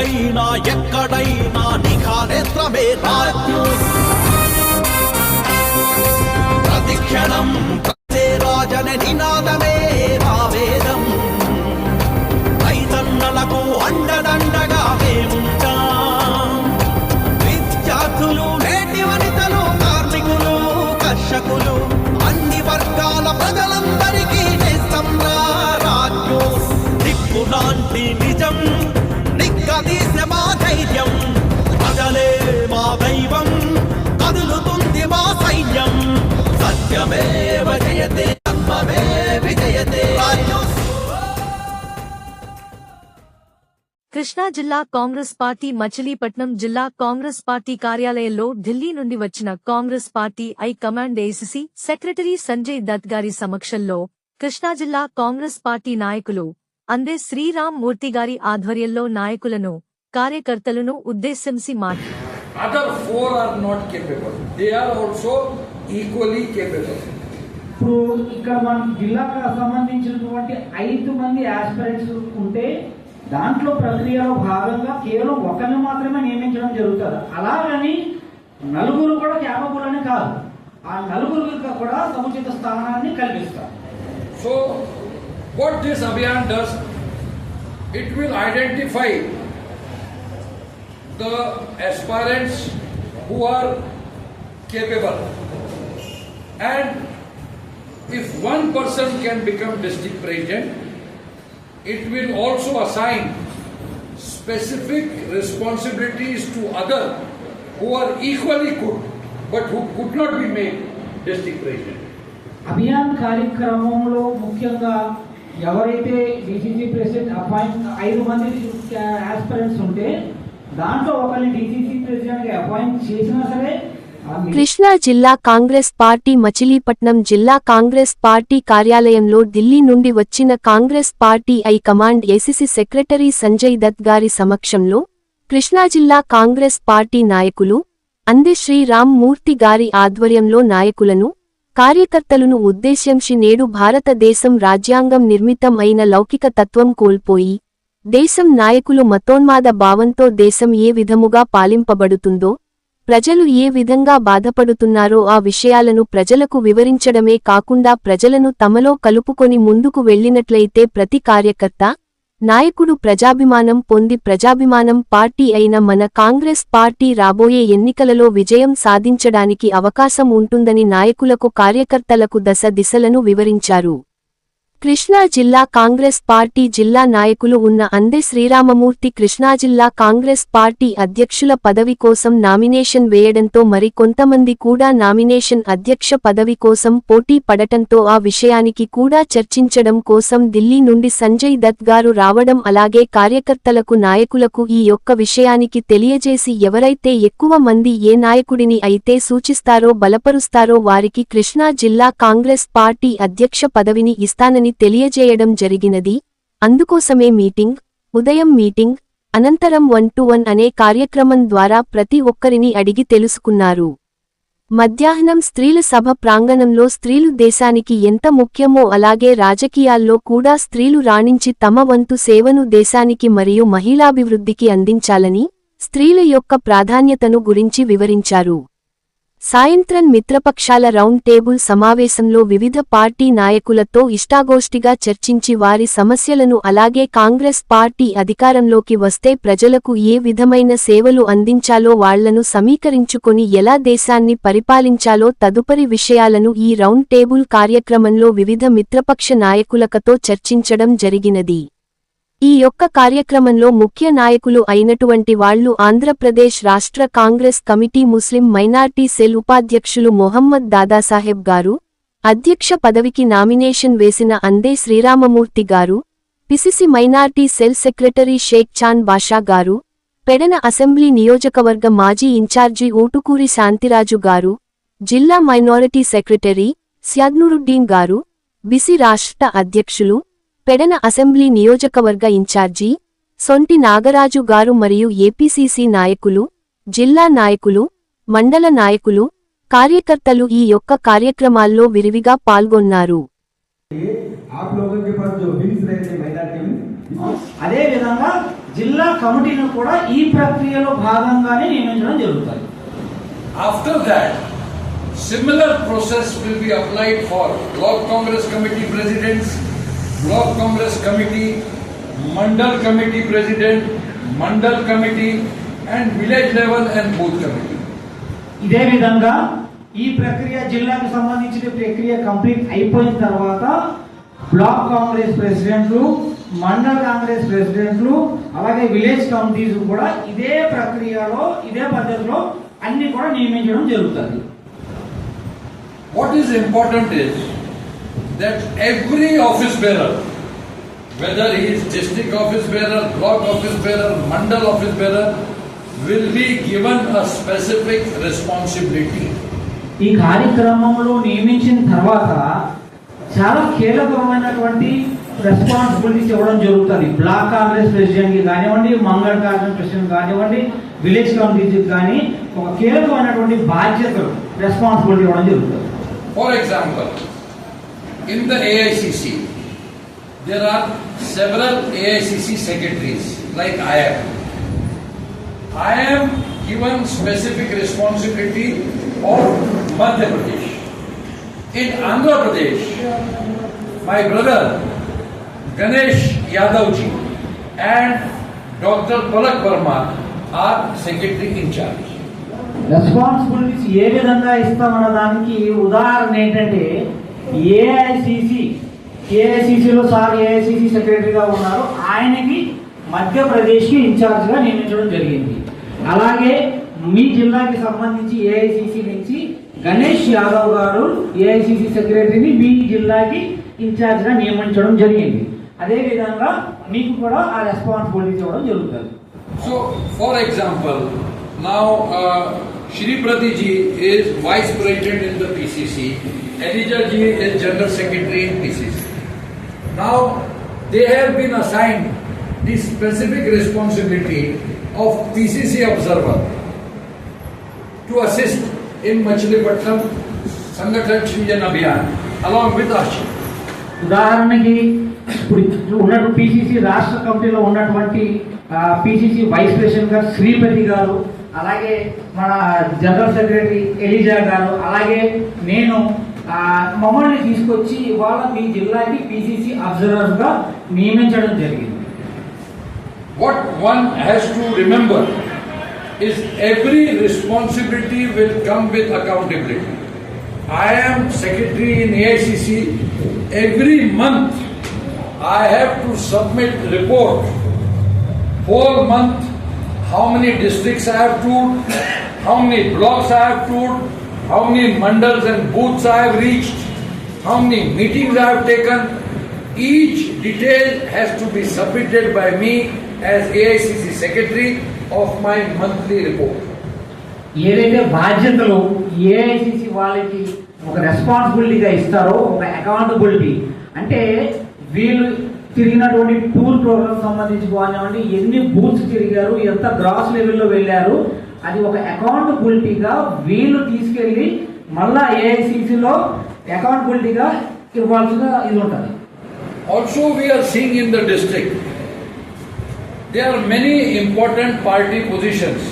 ఎక్కడైనా ఎక్కడైనా నిఘా నేత్రమే న్యూస్ ప్రతిక్షణం ప్రతి రాజన నినాదమే రావేదం రైతన్నలకు అండదండగా మేముంటాం. విద్యార్థులు నేటి వనితలు కార్మికులు కర్షకులు అన్ని వర్గాల ప్రజలందరికీ నేస్తం రాజు దిక్కు లాంటి సత్యమేవ జయతే ధర్మమే విజయతే. రాజు కృష్ణా జిల్లా కాంగ్రెస్ పార్టీ మచిలీపట్నం జిల్లా కాంగ్రెస్ పార్టీ కార్యాలయంలో ఢిల్లీ నుండి వచ్చిన Congress party high command AICC secretary Sanjay Dutt గారి సమక్షంలో కృష్ణా జిల్లా కాంగ్రెస్ పార్టీ నాయకులు అందే శ్రీరామ్ మూర్తి గారి ఆధ్వర్యంలో నాయకులను కార్యకర్తలను ఉద్దేశించి మాట్లాడారు Equally capable. ఇప్పుడు ఇక్కడ మన జిల్లాకు సంబంధించినటువంటి ఐదు మంది ఆస్పిరెంట్స్ ఉంటే దాంట్లో ప్రక్రియలో భాగంగా కేవలం ఒకరిని మాత్రమే నియమించడం జరుగుతుంది అలాగని నలుగురు కూడా క్యాపబుల్ అని కాదు ఆ నలుగురికి కూడా సముచిత స్థానాన్ని కల్పిస్తారు So, what this Abhiyan does, it will identify the aspirants who are capable. And if one person can become district president, it will also assign specific responsibilities to other who are equally good but who could not be made district president. అభియాన్ కార్యక్రమంలో ముఖ్యంగా ఎవరైతే DCC president appoint ఐదు మంది aspirants ఉంటే దాంట్లో ఒకరిని DCC ప్రెసిడెంట్గా అపాయింట్ చేసినా సరే కృష్ణా జిల్లా కాంగ్రెస్ పార్టీ మచిలీపట్నం జిల్లా కాంగ్రెస్ పార్టీ కార్యాలయంలో ఢిల్లీ నుండి వచ్చిన Congress party high command AICC secretary Sanjay Dutt గారి సమక్షంలో కృష్ణా జిల్లా కాంగ్రెస్ పార్టీ నాయకులు అందే శ్రీరామ్ మూర్తి గారి ఆధ్వర్యంలో నాయకులను కార్యకర్తలను ఉద్దేశ్యంచి నేడు భారతదేశం రాజ్యాంగం నిర్మితం అయిన లౌకిక తత్వం కోల్పోయి దేశం నాయకులు మతోన్మాద భావంతో దేశం ఏ విధముగా పాలింపబడుతుందో ప్రజలు ఏ విధంగా బాధపడుతున్నారో ఆ విషయాలను ప్రజలకు వివరించడమే కాకుండా ప్రజలను తమలో కలుపుకొని ముందుకు వెళ్ళినట్లయితే ప్రతి కార్యకర్త నాయకుడు ప్రజాభిమానం పొంది ప్రజాభిమానం పార్టీ అయిన మన కాంగ్రెస్ పార్టీ రాబోయే ఎన్నికలలో విజయం సాధించడానికి అవకాశం ఉంటుందని నాయకులకు కార్యకర్తలకు దశ దిశలను వివరించారు. కృష్ణా జిల్లా కాంగ్రెస్ పార్టీ జిల్లా నాయకులు ఉన్న అందే శ్రీరామమూర్తి కృష్ణా జిల్లా కాంగ్రెస్ పార్టీ అధ్యక్షుల పదవి కోసం నామినేషన్ వేయడంతో మరి కొంతమంది కూడా నామినేషన్ అధ్యక్ష పదవి కోసం పోటీ పడటంతో ఆ విషయానికి కూడా చర్చించడం కోసం ఢిల్లీ నుండి సంజయ్ దత్ గారు రావడం అలాగే కార్యకర్తలకు నాయకులకు ఈ యొక్క విషయానికి తెలియజేసి ఎవరైతే ఎక్కువ మంది ఏ నాయకుడిని అయితే సూచిస్తారో బలపరుస్తారో వారికి కృష్ణా జిల్లా కాంగ్రెస్ పార్టీ అధ్యక్ష పదవిని ఇస్తానని తెలియజేయడం జరిగినది. అందుకోసమే మీటింగ్ ఉదయం మీటింగ్ అనంతరం వన్ టు వన్ అనే కార్యక్రమం ద్వారా ప్రతి ఒక్కరిని అడిగి తెలుసుకున్నారు. మధ్యాహ్నం స్త్రీల సభ ప్రాంగణంలో స్త్రీలు దేశానికి ఎంత ముఖ్యమో అలాగే రాజకీయాల్లో కూడా స్త్రీలు రాణించి తమ వంతు సేవను దేశానికి మరియు మహిళాభివృద్ధికి అందించాలని స్త్రీల యొక్క ప్రాధాన్యతను గురించి వివరించారు. సాయంత్రం మిత్రపక్షాల రౌండ్ టేబుల్ సమావేశంలో వివిధ పార్టీ నాయకులతో ఇష్టాగోష్ఠిగా చర్చించి వారి సమస్యలను అలాగే కాంగ్రెస్ పార్టీ అధికారంలోకి వస్తే ప్రజలకు ఏ విధమైన సేవలు అందించాలో వాళ్ళను సమీకరించుకొని ఎలా దేశాన్ని పరిపాలించాలో తదుపరి విషయాలను ఈ రౌండ్ టేబుల్ కార్యక్రమంలో వివిధ మిత్రపక్ష నాయకులకతో చర్చించడం జరిగినది. ఈ యొక్క కార్యక్రమంలో ముఖ్య నాయకులు అయినటువంటి వాళ్ళు ఆంధ్రప్రదేశ్ రాష్ట్ర Congress committee Muslim minority cell ఉపాధ్యక్షులు మొహమ్మద్ దాదాసాహెబ్ గారు అధ్యక్ష పదవికి నామినేషన్ వేసిన అందే శ్రీరామమూర్తి గారు PCC minority cell secretary Sheikh Chan Basha గారు పెడన అసెంబ్లీ నియోజకవర్గ మాజీ ఇన్ఛార్జి ఊటుకూరి శాంతిరాజు గారు జిల్లా మైనారిటీ సెక్రటరీ స్యాగ్నురుద్దీన్ గారు బిసి రాష్ట్ర అధ్యక్షులు పెడన అసెంబ్లీ నియోజకవర్గ ఇన్ఛార్జీ సొంటి నాగరాజు గారు మరియు ఏపీసీసీ నాయకులు జిల్లా నాయకులు మండల నాయకులు కార్యకర్తలు ఈ యొక్క కార్యక్రమాల్లో విరివిగా పాల్గొన్నారు. అదే విధంగా జిల్లా కూడా ఈ ప్రక్రియలో భాగంగానే నియమించడం జరుగుతుంది. After that similar process will be applied for block Congress committee presidents block congress committee, mandal committee president, mandal committee, and village level and booth committee. ఇదే విధంగా ఈ ప్రక్రియ జిల్లాకు సంబంధించిన ప్రక్రియ కంప్లీట్ అయిపోయిన తర్వాత బ్లాక్ కాంగ్రెస్ ప్రెసిడెంట్లు మండల్ కాంగ్రెస్ ప్రెసిడెంట్లు అలాగే విలేజ్ కమిటీస్ కూడా ఇదే ప్రక్రియలో ఇదే పద్ధతిలో అన్ని కూడా నియమించడం జరుగుతుంది What is important is that every office bearer, whether he is district office bearer, block office bearer, mandal office bearer, will be given a specific responsibility. ఈ కార్యక్రమంలో నియమించిన తర్వాత చాలా కీలకమైనటువంటి రెస్పాన్సిబిలిటీ ఇవ్వడం జరుగుతుంది బ్లాక్ కాంగ్రెస్ ప్రెసిడెంట్కి కానివ్వండి మంగళ కార్యక్రమం ప్రెసిడెంట్ కానివ్వండి విలేజ్ కమిటీ కానీ ఒక కీలకమైనటువంటి బాధ్యతలు రెస్పాన్సిబిలిటీ ఇవ్వడం జరుగుతుంది for example in the AICC, there are several AICC secretaries, like I am. I am given specific responsibility of Madhya Pradesh. In Andhra Pradesh, my brother Ganesh Yadavji and Dr. Palak Verma are secretary in charge. Responsibilities ఏ విధంగా ఇస్తామన్న దానికి ఉదాహరణ ఏంటంటే AICC ఏఐసిసిలో sir AICC సెక్రటరీగా ఉన్నారు. ఆయనకి మధ్యప్రదేశ్కి ఇన్ఛార్జ్గా నియమించడం జరిగింది. అలాగే మీ జిల్లాకి సంబంధించి ఏఐసిసి నుంచి గణేష్ యాదవ్ గారు ఏఐసిసి సెక్రటరీని మీ జిల్లాకి ఇన్ఛార్జ్గా నియమించడం జరిగింది. అదేవిధంగా మీకు కూడా ఆ రెస్పాన్సిబిలిటీ ఇవ్వడం జరుగుతుంది. సో ఫర్ ఎగ్జాంపుల్ నా uh, Shri Prati ji is vice president in the PCC, Elijah ji is general secretary in PCC. Now, they have been assigned the specific responsibility of PCC observer to assist in Machilipatnam Sangathan Srijan Abhiyan along with Archie. ఉదాహరణకి ఇప్పుడు ఉన్నట్టు PCC రాష్ట్ర కమిటీలో ఉన్నటువంటి PCC vice president గారు శ్రీపతి గారు అలాగే మన జనరల్ సెక్రటరీ ఎలిజా గారు అలాగే నేను ఆ, మమ్మల్ని తీసుకొచ్చి ఇవాళ మీ జిల్లాకి పిసిసి అబ్జర్వర్ గా నియమించడం జరిగింది What one has to remember is every responsibility will come with accountability. I am secretary in AICC. Every month I have to submit report. Whole month, how many districts I have toured, how many blocks I have toured, how many mandals and booths I have reached, how many meetings I have taken. Each detail has to be submitted by me as AICC secretary of my monthly report. ఏదైతే బాధ్యతలు AICC వాళ్ళకి ఒక రెస్పాన్సిబిలిటీగా ఇస్తారో ఒక accountability అంటే వీళ్ళు తిరిగినటువంటి tour programme సంబంధించి కానివ్వండి ఎన్ని బూత్స్ తిరిగారు ఎంత గ్రాస్ లెవెల్లో వెళ్ళారు అది ఒక అకౌంటబిలిటీగా వీళ్ళు తీసుకెళ్ళి మళ్ళా ఏఐసిసిలో అకౌంటబిలిటీగా ఇవ్వాల్సిన ఇది ఉంటుంది also we're seeing in the district there are many important party positions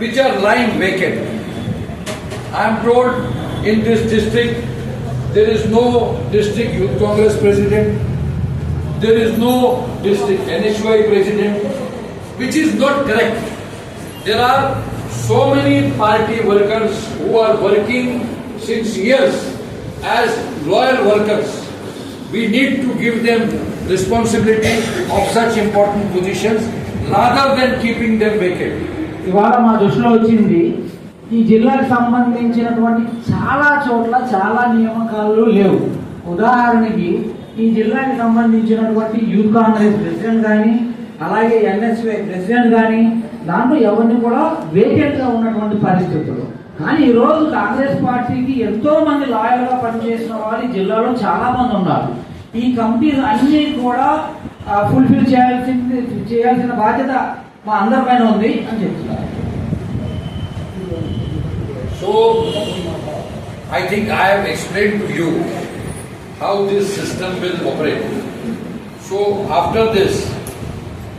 which are lying vacant I'm told in this district there is no district youth congress president there is no district NHY president, which is not correct. There are so many party workers who are working since years as loyal workers. We need to give them responsibility of such important positions rather than keeping them vacant. ఇవాళ మా దృష్టిలో వచ్చింది ఈ జిల్లాకు సంబంధించినటువంటి చాలా చోట్ల చాలా నియామకాలు లేవు ఉదాహరణకి ఈ జిల్లాకి సంబంధించినటువంటి యూత్ కాంగ్రెస్ ప్రెసిడెంట్ కానీ అలాగే ఎన్ఎస్వై ప్రెసిడెంట్ కానీ దాంట్లో ఎవరిని కూడా వేకెంట్గా ఉన్నటువంటి పరిస్థితులు. కానీ ఈరోజు కాంగ్రెస్ పార్టీకి ఎంతో మంది లాయర్గా పనిచేసిన వాళ్ళు జిల్లాలో చాలా మంది ఉన్నారు. ఈ కమిటీస్ అన్ని కూడా ఫుల్ఫిల్ చేయాల్సింది చేయాల్సిన బాధ్యత మా అందరి పైన ఉంది అని చెప్తున్నారు. So I think I have explained to how this system will operate. So, after this,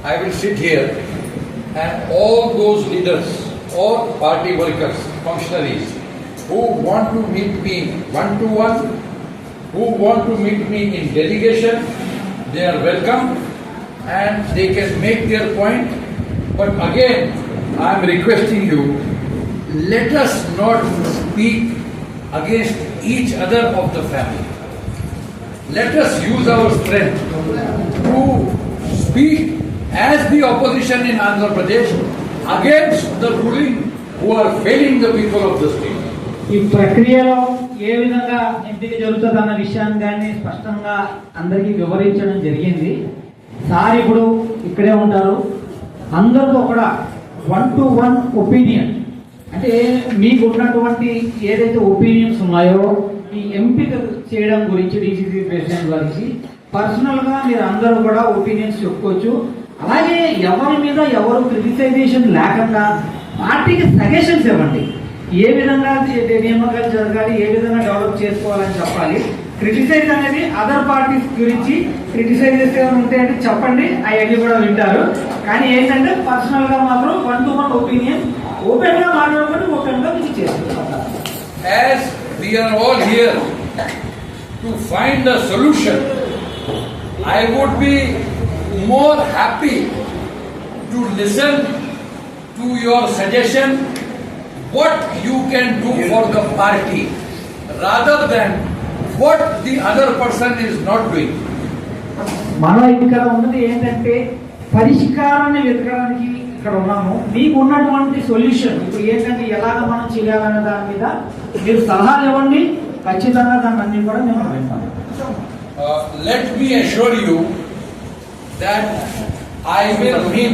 I will sit here and all those leaders or party workers, functionaries who want to meet me one to one, who want to meet me in delegation, they are welcome and they can make their point. But again, I am requesting you, let us not speak against each other of the family. Let us use our strength to speak as the opposition in Andhra Pradesh against the ruling who are failing the people of the state. ఈ ప్రక్రియలో ఏ విధంగా ఎంపిక జరుగుతుంది అన్న విషయాన్ని కానీ స్పష్టంగా అందరికీ వివరించడం జరిగింది సార్ ఇప్పుడు ఇక్కడే ఉంటారు అందరితో కూడా వన్ టు వన్ ఒపీనియన్ అంటే మీకు ఉన్నటువంటి ఏదైతే ఒపీనియన్స్ ఉన్నాయో ఈ ఎంపిక చేయడం గురించి డీసీసీ ప్రెసిడెంట్ గురించి పర్సనల్గా మీరు అందరూ కూడా ఒపీనియన్స్ చెప్పుకోవచ్చు. అలాగే ఎవరి మీద ఎవరు క్రిటిసైజేషన్ లేకుండా పార్టీకి సజెషన్స్ ఇవ్వండి. ఏ విధంగా ది- నియామకాలు జరగాలి ఏ విధంగా డెవలప్ చేసుకోవాలని చెప్పాలి. క్రిటిసైజ్ అనేది అదర్ పార్టీస్ గురించి క్రిటిసైజెస్ ఏమైనా ఉంటే అంటే చెప్పండి. అవన్నీ కూడా వింటారు. కానీ ఏంటంటే పర్సనల్గా మాత్రం వన్ టు వన్ ఒపీనియన్ ఓపెన్గా మాట్లాడుకుంటే ఓపెన్గా మీకు చేసుకుంటాం to find a solution, I would be more happy to listen to your suggestion what you can do for the party rather than what the other person is not doing. మనం ఇక్కడ ఉన్నది ఏంటంటే పరిష్కారాన్ని వెతకడానికి ఇక్కడ ఉన్నాము మీకు ఉన్నటువంటి సొల్యూషన్ ఇప్పుడు ఏంటంటే ఎలాగ మనం చేయాలనే దాని మీద మీరు సలహాలు ఇవ్వండి ఖచ్చితంగా దాన్ని అన్ని కూడా మేము వింటాం Uh, let me assure you that I will meet.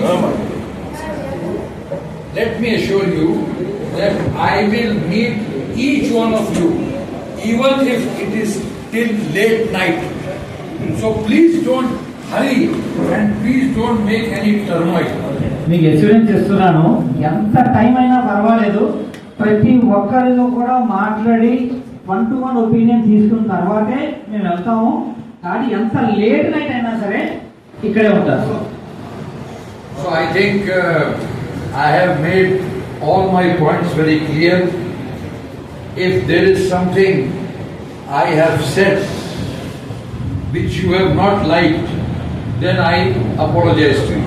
Let me assure you that I will meet each one of you, even if it is till late night. So please don't hurry and please don't make any turmoil. మీకు experience ఇస్తున్నాను ఎంత time అయినా పర్వాలేదు ప్రతి ఒక్కరితో కూడా మాట్లాడి one to one opinion తీసుకున్న తర్వాతే మేము వెళ్తాము కానీ ఎంత లేట్ నైట్ అయినా సరే ఇక్కడే ఉంటారు I think uh, I have made all my points very clear. If there is something I have said which you have not liked, then I apologize to you.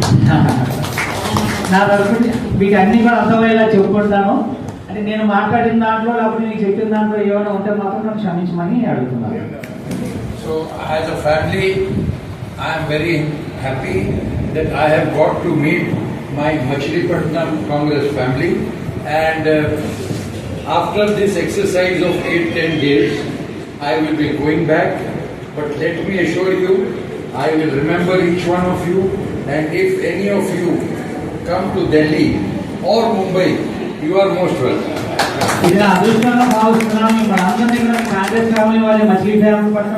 నా తరఫున మీకు అన్ని కూడా అర్థమయ్యేలా చెప్పుకుంటాను అంటే నేను మాట్లాడిన దాంట్లో లేకపోతే మీకు చెప్పిన దాంట్లో ఏమైనా ఉంటే మాత్రం నన్ను క్షమించమని అడుగుతున్నాను So as a family, I am very happy that I have got to meet my Machilipatnam Congress family and uh, after this exercise of 8-10 days, I will be going back. But let me assure you, I will remember each one of you and if any of you come to Delhi or Mumbai, ఇది నా అదృష్టంగా భావిస్తున్నాను మన అందరినీ కూడా Congress family వాళ్ళు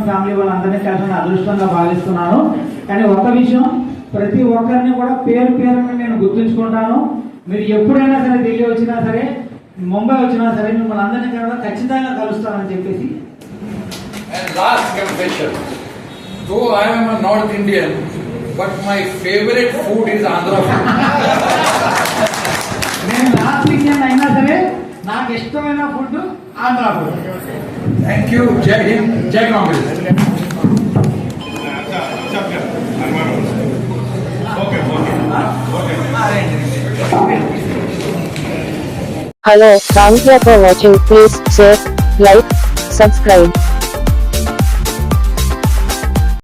family వాళ్ళందరినీ కలిసి అదృష్టంగా భావిస్తున్నాను. కానీ ఒక విషయం ప్రతి ఒక్కరిని కూడా పేరు పేరుని నేను గుర్తుంచుకుంటాను. మీరు ఎప్పుడైనా సరే ఢిల్లీ వచ్చినా సరే ముంబై వచ్చినా సరే మిమ్మల్ని అందరినీ కూడా ఖచ్చితంగా కలుస్తానని చెప్పేసి. And last confession, though I am a North Indian, but my favorite food is Andhra food. Indian అయినా సరే నాకు ఇష్టమైన food Andhra food Thank you, Jai Hind, Jai Congress. Hello, thank you for watching. Please share, like, subscribe.